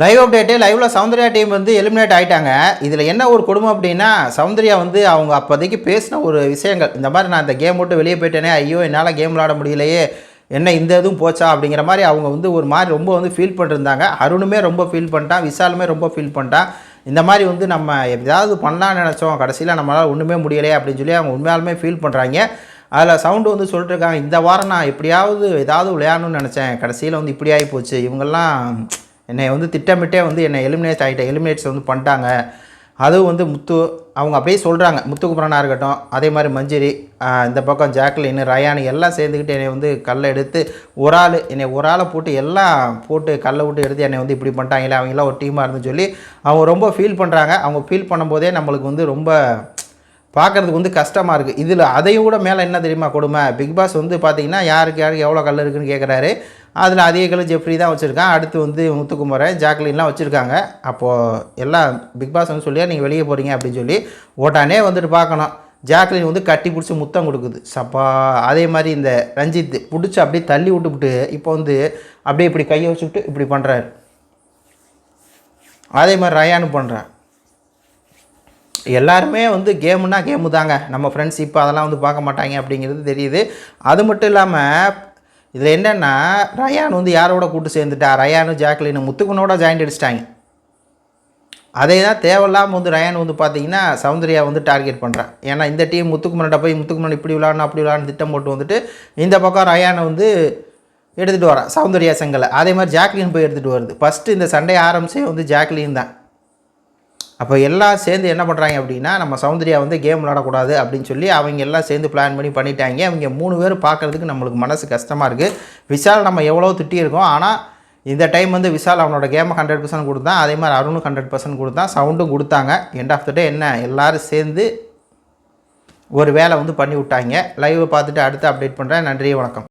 Live update லைவில் Soundarya team வந்து eliminate ஆகிட்டாங்க இதில் என்ன ஒரு குடும்பம் அப்படின்னா சௌந்தர்யா வந்து அவங்க அப்போதைக்கு பேசின ஒரு விஷயங்கள். இந்த மாதிரி நான் இந்த கேம் விட்டு வெளியே போயிட்டேனே ஐயோ என்னால் கேம் விளாட முடியலையே என்ன இந்த இதுவும் போச்சா அப்படிங்கிற மாதிரி அவங்க வந்து ஒரு மாதிரி ரொம்ப வந்து ஃபீல் பண்ணிருந்தாங்க. அருணுமே ரொம்ப ஃபீல் பண்ணிட்டான் விசாலுமே ரொம்ப ஃபீல் பண்ணிட்டான். இந்த மாதிரி வந்து நம்ம ஏதாவது பண்ணலாம்னு நினச்சோம். கடைசியில் நம்மளால் ஒன்றுமே முடியலையே அப்படின்னு சொல்லி அவங்க உண்மையாலுமே ஃபீல் பண்ணுறாங்க அதில் சவுண்டு வந்து சொல்லிட்டுருக்காங்க இந்த வாரம் நான் எப்படியாவது ஏதாவது விளையாடணும்னு நினச்சேன். கடைசியில் வந்து இப்படி ஆகி போச்சு. இவங்கெல்லாம் என்னை வந்து திட்டமிட்டே வந்து என்னை எலிமினேட் ஆகிட்டேன் எலிமினேட்ஸ் வந்து பண்ணிட்டாங்க. அதுவும் வந்து முத்து அவங்க அப்படியே சொல்கிறாங்க முத்துக்குமரனாக இருக்கட்டும் அதே மாதிரி மஞ்சரி இந்த பக்கம் ஜாக்லின் ரயானு எல்லாம் சேர்ந்துக்கிட்டு என்னை வந்து கல்லை எடுத்து ஒரு ஆள் என்னை ஒரு ஆளை போட்டு எல்லாம் போட்டு கல்லை விட்டு எடுத்து என்னை வந்து இப்படி பண்ணிட்டாங்களே அவங்களாம் ஒரு டீமாக இருந்து சொல்லி அவங்க ரொம்ப ஃபீல் பண்ணுறாங்க அவங்க ஃபீல் பண்ணும்போதே நம்மளுக்கு வந்து ரொம்ப பார்க்குறதுக்கு வந்து கஷ்டமாக இருக்குது இதில் அதையும் கூட மேலே என்ன தெரியுமா கொடுமை? பிக் பாஸ் வந்து பார்த்தீங்கன்னா யாருக்கு யாருக்கு எவ்வளோ கல் இருக்குன்னு கேட்குறாரு அதில் அதிக கல் ஜெஃப்ரி தான் வச்சுருக்கான். அடுத்து வந்து முத்துக்குமரன் ஜாக்லின்லாம் வச்சுருக்காங்க. அப்போது எல்லாம் பிக் பாஸ் வந்து சொல்லியா நீங்கள் வெளியே போகிறீங்க அப்படின்னு சொல்லி ஓட்டானே வந்துட்டு பார்க்கணும். ஜாக்லின் வந்து கட்டி பிடிச்சி முத்தம் கொடுக்குது. சப்பா அதே மாதிரி இந்த ரஞ்சித் பிடிச்சி அப்படியே தள்ளி விட்டுவிட்டு இப்போ வந்து அப்படியே இப்படி கையை வச்சுக்கிட்டு இப்படி பண்ணுறாரு அதே மாதிரி ரயானு பண்ணுறான் எல்லாருமே வந்து கேமுன்னா கேமு தாங்க. நம்ம ஃப்ரெண்ட்ஸ் இப்போ அதெல்லாம் வந்து பார்க்க மாட்டாங்க அப்படிங்கிறது தெரியுது. அது மட்டும் இல்லாமல் இதில் என்னென்னா ரயான் வந்து யாரோட கூட்டு சேர்ந்துட்டா? ரயானு ஜாக்லின் முத்துக்குனோட ஜாயிண்ட் அடிச்சிட்டாங்க. அதே தான் தேவையில்லாமல் வந்து ரயான் வந்து பார்த்தீங்கன்னா சௌந்தர்யா வந்து டார்கெட் பண்ணுறான் ஏன்னா இந்த டீம் முத்துக்குமரன்ட்ட போய் முத்துக்குமரன் இப்படி விளாடணும் அப்படி விளாடணும் திட்டம் போட்டு வந்துட்டு இந்த பக்கம் ரயானை வந்து எடுத்துகிட்டு வரான் சௌந்தர்யா செங்கலை. அதே மாதிரி ஜாக்லின் போய் எடுத்துகிட்டு வருது. ஃபஸ்ட்டு இந்த சண்டை ஆரம்பிச்சே வந்து ஜாக்லின் தான். அப்போ எல்லாம் சேர்ந்து என்ன பண்ணுறாங்க அப்படின்னா நம்ம சௌந்தர்யா வந்து கேம் விளாடக்கூடாது அப்படின்னு சொல்லி அவங்க எல்லாம் சேர்ந்து பிளான் பண்ணி பண்ணிட்டாங்க. அவங்க மூணு பேர் பார்க்குறதுக்கு நம்மளுக்கு மனசு கஷ்டமாக இருக்குது விஷால் நம்ம எவ்வளோ திட்டியிருக்கோம் ஆனால் இந்த டைம் வந்து விஷால் அவனோட கேமை ஹண்ட்ரட் பர்சன்ட் கொடுத்தான். அதே மாதிரி அருணும் ஹண்ட்ரட் பர்சன்ட் கொடுத்தான். சவுண்டும் கொடுத்தாங்க. எண்ட் ஆஃப் த டே என்ன? எல்லோரும் சேர்ந்து ஒரு வேலை வந்து பண்ணி விட்டாங்க. லைவை பார்த்துட்டு அடுத்து அப்டேட் பண்ணுறேன் நன்றி வணக்கம்.